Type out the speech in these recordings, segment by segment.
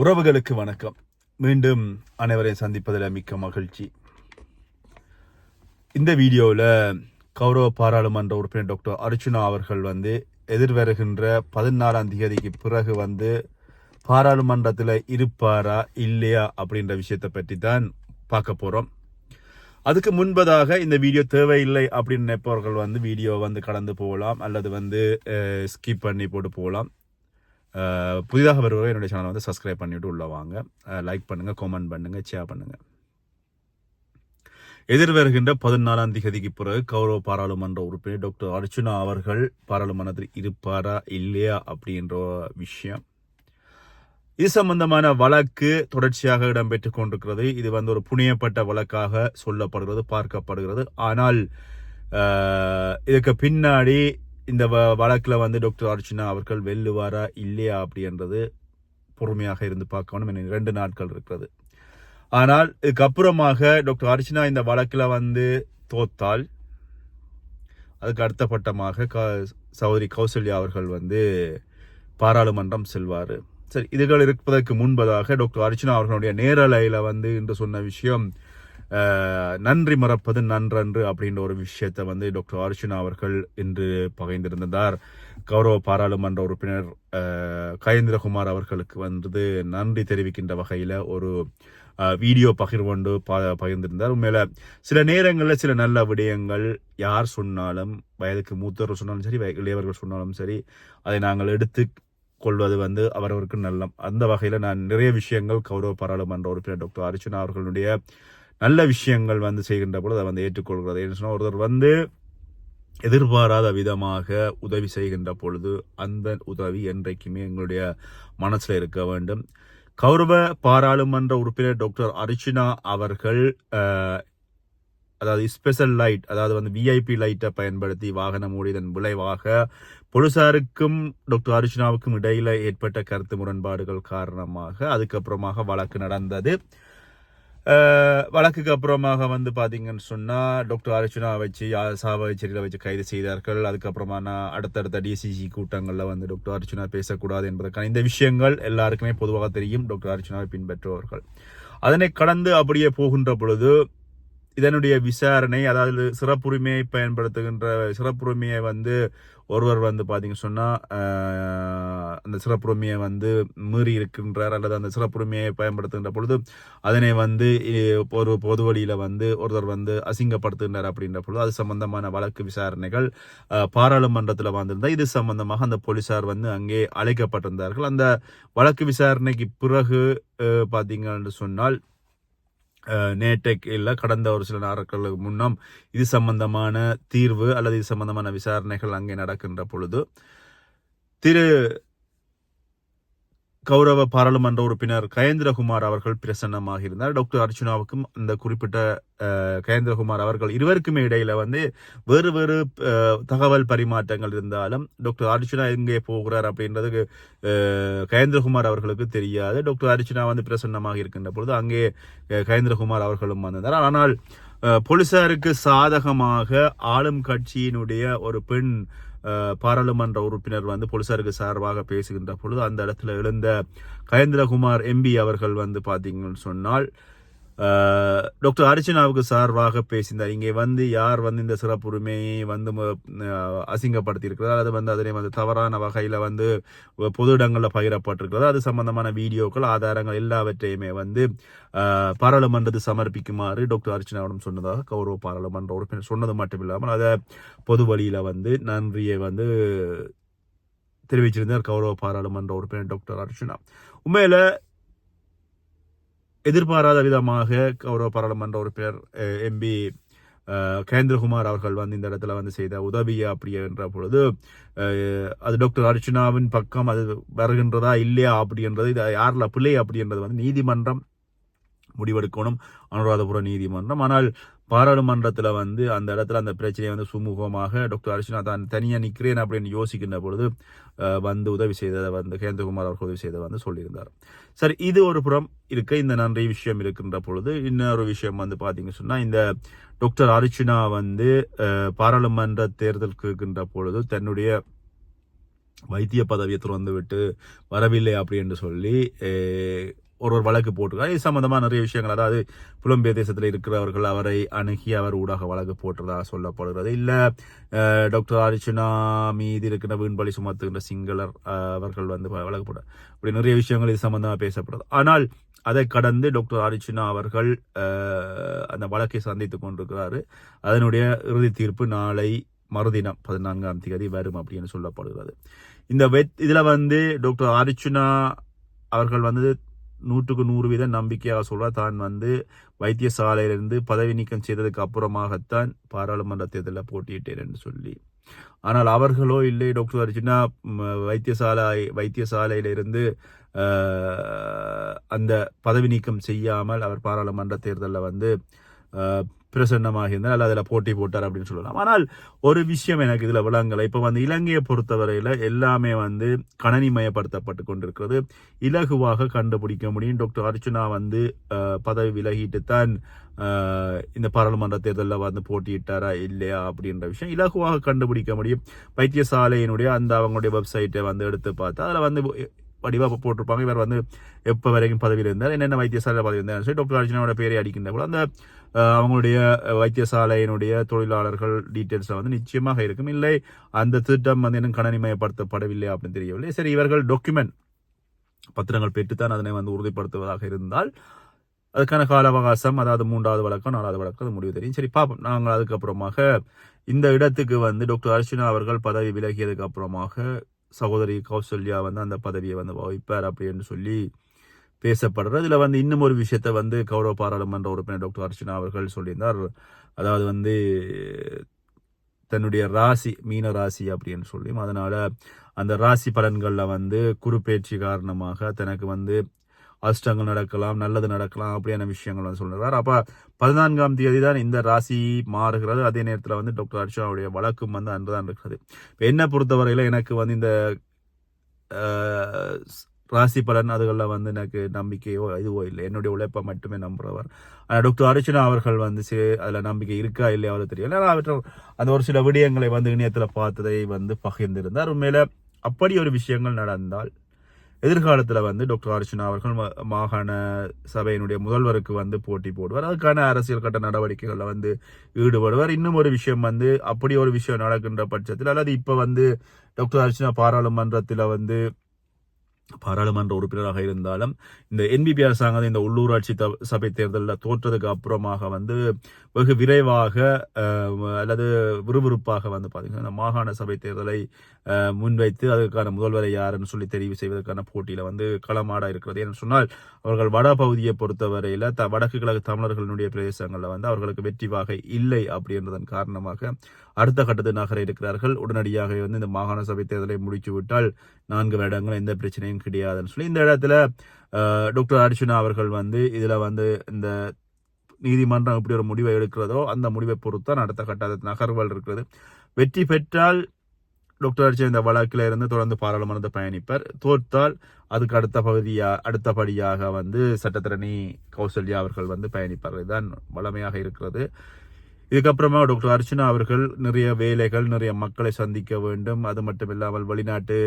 உறவுகளுக்கு வணக்கம். மீண்டும் அனைவரையும் சந்திப்பதில் மிக்க மகிழ்ச்சி. இந்த வீடியோவில் கௌரவ பாராளுமன்ற உறுப்பினர் டாக்டர் அர்ச்சுனா அவர்கள் வந்து எதிர்வருகின்ற பதினாறாம் தேதிக்கு பிறகு வந்து பாராளுமன்றத்தில் இருப்பாரா இல்லையா அப்படின்ற விஷயத்தை பற்றி தான் பார்க்க போகிறோம் அதுக்கு முன்பதாக இந்த வீடியோ தேவையில்லை அப்படின்னு நினைப்பவர்கள் வந்து வீடியோ வந்து கடந்து போகலாம் அல்லது வந்து ஸ்கிப் பண்ணி போட்டு போகலாம். புதிதாக வருவவர் என்னுடைய சேனலை வந்து சப்ஸ்கிரைப் பண்ணிவிட்டு உள்ள வாங்க. லைக் பண்ணுங்கள் கமெண்ட் பண்ணுங்கள் ஷேர் பண்ணுங்கள் எதிர்வருகின்ற பதினாலாம் திகதிக்கு பிறகு கௌரவ பாராளுமன்ற உறுப்பினர் டாக்டர் அர்ச்சுனா அவர்கள் பாராளுமன்றத்தில் இருப்பாரா இல்லையா அப்படின்ற விஷயம். இது சம்பந்தமான வழக்கு தொடர்ச்சியாக இடம்பெற்றுக் கொண்டிருக்கிறது. இது வந்து ஒரு புனியப்பட்ட வழக்காக சொல்லப்படுகிறது பார்க்கப்படுகிறது. ஆனால் இதுக்கு பின்னாடி இந்த வ- வந்து டாக்டர் அர்ச்சனா அவர்கள் வெல்லுவாரா இல்லையா அப்படின்றது பொறுமையாக இருந்து பார்க்கணும். ரெண்டு நாட்கள் இருக்கிறது. ஆனால் இதுக்கப்புறமாக டாக்டர் அர்ச்சனா இந்த வழக்கில் வந்து தோத்தால் அதுக்கு அடுத்த பட்டமாக க சௌதரி கௌசல்யா அவர்கள் வந்து பாராளுமன்றம் செல்வார். சரி இதுகள் இருப்பதற்கு முன்பதாக டாக்டர் அர்ச்சனா அவர்களுடைய நேரலையில் வந்து இன்று சொன்ன விஷயம் நன்றி மறப்பது நன்றன்று அப்படின்ற ஒரு விஷயத்தை வந்து டாக்டர் அர்ஜுனா அவர்கள் இன்று பகிர்ந்திருந்தார். கௌரவ பாராளுமன்ற உறுப்பினர் கயேந்திரகுமார் அவர்களுக்கு வந்து நன்றி தெரிவிக்கின்ற வகையில் ஒரு வீடியோ பகிர்வொண்டு ப பகிர்ந்திருந்தார். உண்மையில சில நேரங்களில் சில நல்ல விடயங்கள் யார் சொன்னாலும் வயதுக்கு மூத்தவர்கள் சொன்னாலும் சரி வய- இளையவர்கள் சொன்னாலும் சரி அதை நாங்கள் எடுத்து கொள்வது வந்து அவரவருக்கு நல்லம். அந்த வகையில் நான் நிறைய விஷயங்கள் கௌரவ பாராளுமன்ற உறுப்பினர் டாக்டர் அர்ச்சனா அவர்களுடைய நல்ல விஷயங்கள் வந்து செய்கின்ற பொழுது அதை வந்து ஏற்றுக்கொள்கிறது. என்று சொன்னால் ஒருத்தர் வந்து எதிர்பாராத விதமாக உதவி செய்கின்ற பொழுது அந்த உதவி என்றைக்குமே எங்களுடைய மனசில் இருக்க வேண்டும். கௌரவ பாராளுமன்ற உறுப்பினர் டாக்டர் அர்ச்சனா அவர்கள் அதாவது ஸ்பெஷல் லைட் அதாவது வந்து விஐபி லைட்டை பயன்படுத்தி வாகனம் ஓடியதன் விளைவாக பொலிசாருக்கும் டாக்டர் அர்ச்சனாவுக்கும் இடையில் ஏற்பட்ட கருத்து முரண்பாடுகள் காரணமாக அதுக்கப்புறமாக வழக்கு நடந்தது. வழக்குக்கு அப்புறமாக வந்து பார்த்தீங்கன்னு சொன்னால் டாக்டர் அர்ச்சனா வச்சு சாவகச்சேரியில் வச்சு கைது செய்தார்கள். அதுக்கப்புறமா நான் அடுத்தடுத்த டிசிசி கூட்டங்களில் வந்து டாக்டர் அர்ச்சனா பேசக்கூடாது என்பதற்கான இந்த விஷயங்கள் எல்லாருக்குமே பொதுவாக தெரியும். டாக்டர் அர்ச்சனாவை பின்பற்றுபவர்கள். அதனை கடந்து அப்படியே போகின்ற பொழுது இதனுடைய விசாரணை அதாவது சிறப்புரிமையை பயன்படுத்துகின்ற சிறப்புரிமையை வந்து ஒருவர் வந்து பார்த்தீங்க சொன்னால் அந்த சிறப்புரிமையை வந்து மீறி இருக்கின்றார் அல்லது அந்த சிறப்புரிமையை பயன்படுத்துகின்ற பொழுது அதனை வந்து ஒரு பொது வழியில் வந்து ஒருத்தர் வந்து அசிங்கப்படுத்துகின்றார் அப்படின்ற பொழுது அது சம்பந்தமான வழக்கு விசாரணைகள் பாராளுமன்றத்தில் வந்திருந்தால் இது சம்பந்தமாக அந்த போலீசார் வந்து அங்கே அழைக்கப்பட்டிருந்தார்கள். அந்த வழக்கு விசாரணைக்கு பிறகு பார்த்தீங்கன்னு சொன்னால் அஹ், இல்லை கடந்த ஒரு சில நாட்களுக்கு முன்னம் இது சம்பந்தமான தீர்வு அல்லது இது சம்பந்தமான விசாரணைகள் அங்கே நடக்கின்ற பொழுது திரு கௌரவ பாராளுமன்ற உறுப்பினர் கயேந்திரகுமார் அவர்கள் பிரசன்னமாக இருந்தார் டாக்டர் அர்ச்சுனாவுக்கும் அந்த குறிப்பிட்ட கயேந்திரகுமார் அவர்கள் இருவருக்குமே இடையில வந்து வேறு வேறு தகவல் பரிமாற்றங்கள் இருந்தாலும் டாக்டர் அர்ச்சுனா எங்கே போகிறார் அப்படின்றது கயேந்திரகுமார் அவர்களுக்கு தெரியாது. டாக்டர் அர்ச்சுனா வந்து பிரசன்னமாக இருக்கின்ற பொழுது அங்கே கயேந்திரகுமார் அவர்களும் வந்திருந்தார். ஆனால் போலீசாருக்கு சாதகமாக ஆளும் கட்சியினுடைய ஒரு பெண் பாராளுமன்ற உறுப்பினர் வந்து போலீசாருக்கு சார்பாக பேசுகின்ற பொழுது அந்த இடத்துல எழுந்த கயேந்திரகுமார் எம்பி அவர்கள் வந்து பார்த்தீங்கன்னு சொன்னால் டாக்டர் அர்ச்சனாவுக்கு சார்பாக பேசினார். இங்கே வந்து யார் வந்து இந்த சிறப்புரிமையை வந்து ம- அது வந்து அதனை வந்து தவறான வகையில் வந்து பொது இடங்களில் பகிரப்பட்டிருக்கிறது அது சம்பந்தமான வீடியோக்கள் ஆதாரங்கள் எல்லாவற்றையுமே வந்து பாராளுமன்றத்து சமர்ப்பிக்குமாறு டாக்டர் அர்ச்சனாவிடம் சொன்னதாக கௌரவ பாராளுமன்ற உறுப்பினர் சொன்னது மட்டும் இல்லாமல் அதை பொது வழியில் வந்து நன்றியை வந்து தெரிவிச்சிருந்தார் கௌரவ பாராளுமன்ற உறுப்பினர் டாக்டர் அர்ச்சனா உண்மையில எதிர்பாராத விதமாக கௌரவ பாராளுமன்ற உறுப்பினர் எம்பி கேந்திரகுமார் அவர்கள் வந்து இந்த இடத்துல வந்து செய்த உதவி அப்படின்ற பொழுது அது டாக்டர் அர்ச்சனாவின் பக்கம் அது வருகின்றதா இல்லையா அப்படின்றது இது யாரில் பிள்ளை அப்படின்றது வந்து நீதிமன்றம் முடிவெடுக்கணும். அனுராதபுர நீதிமன்றம். ஆனால் பாராளுமன்றத்தில் வந்து அந்த இடத்துல அந்த பிரச்சனையை வந்து சுமூகமாக டாக்டர் அர்ச்சனா தான் தனியாக நிற்கிறேன் அப்படின்னு யோசிக்கின்ற பொழுது வந்து உதவி செய்ததை வந்து கேந்திரகுமார் அவர்கள் உதவி செய்ததை வந்து சொல்லியிருந்தார். சரி இது ஒரு புறம் இருக்க. இந்த நன்றி விஷயம் இருக்கின்ற பொழுது இன்னொரு விஷயம் வந்து பார்த்தீங்க சொன்னால் இந்த டாக்டர் அர்ச்சனா வந்து பாராளுமன்ற தேர்தலுக்கு இருக்கின்ற பொழுது தன்னுடைய வைத்திய பதவியை திறந்து விட்டு வரவில்லை அப்படின்னு சொல்லி ஒரு ஒரு வழக்கு போட்டிருக்காரு இது சம்மந்தமாக நிறைய விஷயங்கள் அதாவது புலம்பெயர் தேசத்தில் இருக்கிறவர்கள் அவரை அணுகி அவர் ஊடாக வழக்கு போட்டதாக சொல்லப்படுகிறது. இல்லை டாக்டர் அர்ச்சனா மீது இருக்கிற வீண்பலி சுமத்துகின்ற சிங்களர் அவர்கள் வந்து வ- வழக்கு போட இப்படி நிறைய விஷயங்கள் இது சம்மந்தமாக பேசப்படுது. ஆனால் அதை கடந்து டாக்டர் அர்ச்சுனா அவர்கள் அந்த வழக்கை சந்தித்துக் கொண்டிருக்கிறாரு. அதனுடைய இறுதி தீர்ப்பு நாளை மறுதினம் பதினான்காம் தேதி வரும் அப்படின்னு சொல்லப்படுகிறது. இந்த வெத் இதில் வந்து டாக்டர் அர்ச்சுனா அவர்கள் வந்து நூற்றுக்கு நூறு வீத நம்பிக்கையாக சொல்கிறார் தான் வந்து வைத்தியசாலையிலிருந்து பதவி நீக்கம் செய்ததுக்கு அப்புறமாகத்தான் பாராளுமன்ற தேர்தலில் போட்டியிட்டேன் என்று சொல்லி. ஆனால் அவர்களோ இல்லை டாக்டர் அர்ஜுனா வைத்தியசாலை வைத்தியசாலையிலிருந்து அந்த பதவி நீக்கம் செய்யாமல் அவர் பாராளுமன்ற தேர்தலில் வந்து பிரசன்னமாகியிருந்தார் பிரசன்னமாக அல்ல அதில் போட்டி போட்டார் அப்படின்னு சொல்லலாம். ஆனால் ஒரு விஷயம் எனக்கு இதில் விளங்கலை. இப்போ வந்து இலங்கையை பொறுத்தவரையில் எல்லாமே வந்து கணனிமயப்படுத்தப்பட்டு கொண்டிருக்கிறது. இலகுவாக கண்டுபிடிக்க முடியும். டாக்டர் அர்ச்சனா வந்து பதவி விலகிட்டு தான் இந்த பாராளுமன்ற தேர்தலில் வந்து போட்டியிட்டாரா இல்லையா அப்படின்ற விஷயம் இலகுவாக கண்டுபிடிக்க முடியும். வைத்தியசாலையினுடைய அந்த அவங்களுடைய வெப்சைட்டை வந்து எடுத்து பார்த்தா அதில் வந்து வடிவாக போட்டிருப்பாங்க. இவர் வந்து எப்போ வரைக்கும் பதவியில் இருந்தார் என்னென்ன வைத்தியசாலை பதவி இருந்தார் சொல்லி டாக்டர் அர்ச்சனாவோட பேரை அடிக்கின்ற போல அந்த அவங்களுடைய வைத்தியசாலையினுடைய தொழிலாளர்கள் டீட்டெயில்ஸில் வந்து நிச்சயமாக இருக்கும். இல்லை அந்த திட்டம் வந்து இன்னும் கணனிமயப்படுத்தப்படவில்லை அப்படின்னு தெரியவில்லை. சரி இவர்கள் டாக்குமெண்ட் பத்திரங்கள் பெற்றுத்தான் அதனை வந்து உறுதிப்படுத்துவதாக இருந்தால் அதுக்கான கால அவகாசம் அதாவது மூன்றாவது வழக்கம் நாலாவது வழக்கம் அது முடிவு தெரியும். சரி பார்ப்போம். நாங்கள் அதுக்கப்புறமாக இந்த இடத்துக்கு வந்து டாக்டர் அர்ச்சனா அவர்கள் பதவி விலகியதுக்கு அப்புறமாக சகோதரி கௌசல்யா வந்து அந்த பதவியை வந்து வகிப்பார் அப்படின்னு சொல்லி பேசப்படுறது. இதில் வந்து இன்னும் ஒரு விஷயத்தை வந்து கௌரவ பாராளுமன்ற உறுப்பினர் டாக்டர் அர்ச்சனா அவர்கள் சொல்லியிருந்தார். அதாவது வந்து தன்னுடைய ராசி மீன ராசி அப்படின்னு சொல்லி அதனால் அந்த ராசி பலன்களில் வந்து குறுப்பேச்சு காரணமாக தனக்கு வந்து அஷ்டங்கள் நடக்கலாம் நல்லது நடக்கலாம் அப்படியான விஷயங்கள் வந்து சொல்கிறார் அப்போ பதினான்காம் தேதி தான் இந்த ராசி மாறுகிறது. அதே நேரத்தில் வந்து டாக்டர் அர்ச்சனாவுடைய வழக்கும் வந்து அன்று தான் இருக்கிறது. இப்போ என்னை பொறுத்தவரையில் எனக்கு வந்து இந்த ராசி பலன் அதுகளில் வந்து எனக்கு நம்பிக்கையோ இதுவோ இல்லை. என்னுடைய உழைப்பை மட்டுமே நம்புறவர். ஆனால் டாக்டர் அர்ச்சனா அவர்கள் வந்து சி அதில் நம்பிக்கை இருக்கா இல்லையா அவருக்கு தெரியல. ஆனால் அவற்றை அந்த ஒரு சில விடயங்களை வந்து இணையத்தில் பார்த்ததை வந்து பகிர்ந்திருந்தார். உண்மையில் அப்படி ஒரு விஷயங்கள் நடந்தால் எதிர்காலத்தில் வந்து டாக்டர் அர்ச்சனா அவர்கள் மாகாண சபையினுடைய முதல்வருக்கு வந்து போட்டி போடுவார். அதுக்கான அரசியல் கட்ட நடவடிக்கைகளில் வந்து ஈடுபடுவார். இன்னும் ஒரு விஷயம் வந்து அப்படி ஒரு விஷயம் நடக்கின்ற பட்சத்தில் அல்லது இப்போ வந்து டாக்டர் அர்ச்சனா பாராளுமன்றத்தில் வந்து பாராளுமன்ற உறுப்பினராக இருந்தாலும் இந்த என்பிபி அரசாங்கம் இந்த உள்ளூராட்சி த- சபை தேர்தலில் தோற்றதுக்கு அப்புறமாக வந்து வெகு விரைவாக அல்லது விறுவிறுப்பாக வந்து பார்த்தீங்கன்னா இந்த மாகாண சபை தேர்தலை முன்வைத்து அதற்கான முதல்வரை யாருன்னு சொல்லி தெரிவு செய்வதற்கான போட்டியில் வந்து களமாட இருக்கிறது. என்று சொன்னால் அவர்கள் வட பகுதியை பொறுத்தவரையில் த வடக்கு கிழக்கு தமிழர்களுடைய பிரதேசங்களில் வந்து அவர்களுக்கு வெற்றி வாகை இல்லை அப்படின்றதன் காரணமாக அடுத்த கட்டத்து நகர இருக்கிறார்கள். உடனடியாக வந்து இந்த மாகாண சபை தேர்தலை முடிச்சு விட்டால் நான்கு வருடங்கள் எந்த பிரச்சனையும் கிடையாதுன்னு சொல்லி இந்த இடத்துல டாக்டர் அர்ஜுனா அவர்கள் வந்து இதில் வந்து இந்த நீதிமன்றம் எப்படி ஒரு முடிவை எடுக்கிறதோ அந்த முடிவை பொறுத்தான் அடுத்த கட்ட நகர்வுகள் இருக்கிறது. வெற்றி பெற்றால் டாக்டர் அர்ஜுன் இந்த வழக்கில் இருந்து தொடர்ந்து பாராளுமன்றத்தை பயணிப்பார். தோற்றால் அதுக்கு அடுத்த பகுதியாக அடுத்தபடியாக வந்து சட்டத்திரணி கௌசல்யா அவர்கள் வந்து பயணிப்பார். இதுதான் வளமையாக இருக்கிறது. இதுக்கப்புறமா டாக்டர் அர்ச்சனா அவர்கள் நிறைய வேலைகள் நிறைய மக்களை சந்திக்க வேண்டும். அது மட்டும் இல்லாமல் வெளிநாட்டு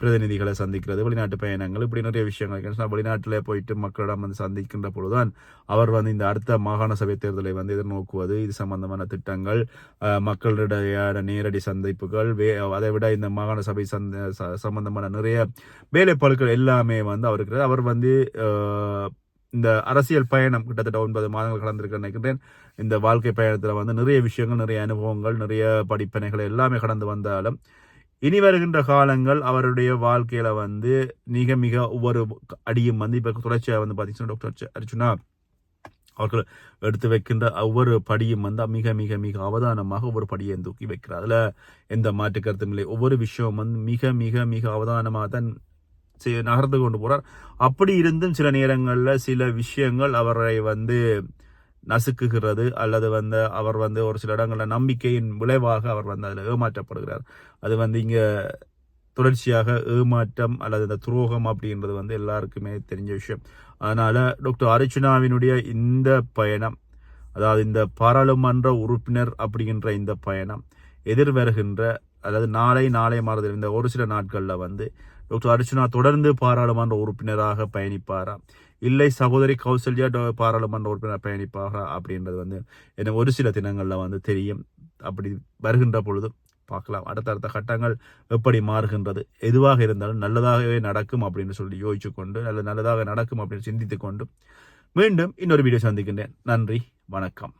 பிரதிநிதிகளை சந்திக்கிறது வெளிநாட்டு பயணங்கள் இப்படி நிறைய விஷயங்கள். வெளிநாட்டிலே வெளிநாட்டில் போயிட்டு மக்களிடம் வந்து சந்திக்கின்ற பொழுதுதான் அவர் வந்து இந்த அடுத்த மாகாண சபை தேர்தலை வந்து எதிர்நோக்குவது. இது சம்பந்தமான திட்டங்கள் மக்களிடையான நேரடி சந்திப்புகள் வே அதை விட இந்த மாகாண சபை சந்த ச- சம்பந்தமான நிறைய வேலைப்பழுக்கள் எல்லாமே வந்து அவருக்கு அவர் வந்து இந்த அரசியல் பயணம் கிட்டத்தட்ட ஒன்பது மாதங்கள் கடந்திருக்க நினைக்கிறேன். இந்த வாழ்க்கை பயணத்தில் வந்து நிறைய விஷயங்கள் நிறைய அனுபவங்கள் நிறைய படிப்பனைகள் எல்லாமே கடந்து வந்தாலும் இனி வருகின்ற காலங்கள் அவருடைய வாழ்க்கையில் வந்து மிக மிக ஒவ்வொரு அடியும் வந்து இப்போ தொடர்ச்சியாக வந்து பார்த்தீங்கன்னா டாக்டர் அர்ஜுனா அவர்கள் எடுத்து வைக்கின்ற ஒவ்வொரு படியும் வந்து மிக மிக மிக அவதானமாக ஒவ்வொரு படியை தூக்கி வைக்கிறார். அதில் எந்த மாற்று கருத்தும் இல்லை. ஒவ்வொரு விஷயம் வந்து மிக மிக மிக அவதானமாக தான் செய்- நகர்ந்து கொண்டு போகிறார் அப்படி இருந்தும் சில நேரங்களில் சில விஷயங்கள் அவரை வந்து நசுக்குகிறது அல்லது வந்து அவர் வந்து ஒரு சில இடங்களில் நம்பிக்கையின் விளைவாக அவர் வந்து அதில் ஏமாற்றப்படுகிறார். அது வந்து இங்கே தொடர்ச்சியாக ஏமாற்றம் அல்லது இந்த துரோகம் அப்படின்றது வந்து எல்லாருக்குமே தெரிஞ்ச விஷயம். அதனால் டாக்டர் அர்ச்சுனாவினுடைய இந்த பயணம் அதாவது இந்த பாராளுமன்ற உறுப்பினர் அப்படிங்கின்ற இந்த பயணம் எதிர்வருகின்ற அதாவது நாளை நாளை மாறுதல் இந்த ஒரு சில நாட்களில் வந்து டாக்டர் அர்ச்சுனா தொடர்ந்து பாராளுமன்ற உறுப்பினராக பயணிப்பாரா? இல்லை சகோதரி கௌசல்யா டோ- பாராளுமன்ற உறுப்பினர் பயணிப்பாரா அப்படின்றது வந்து எனக்கு ஒரு சில தினங்களில் வந்து தெரியும். அப்படி வருகின்ற பொழுது பார்க்கலாம். அடுத்தடுத்த கட்டங்கள் எப்படி மாறுகின்றது. எதுவாக இருந்தாலும் நல்லதாகவே நடக்கும் அப்படின்னு சொல்லி யோசிச்சு கொண்டு நல்ல நல்லதாக நடக்கும் அப்படின்னு சிந்தித்து கொண்டு மீண்டும் இன்னொரு வீடியோ சந்திக்கின்றேன். நன்றி வணக்கம்.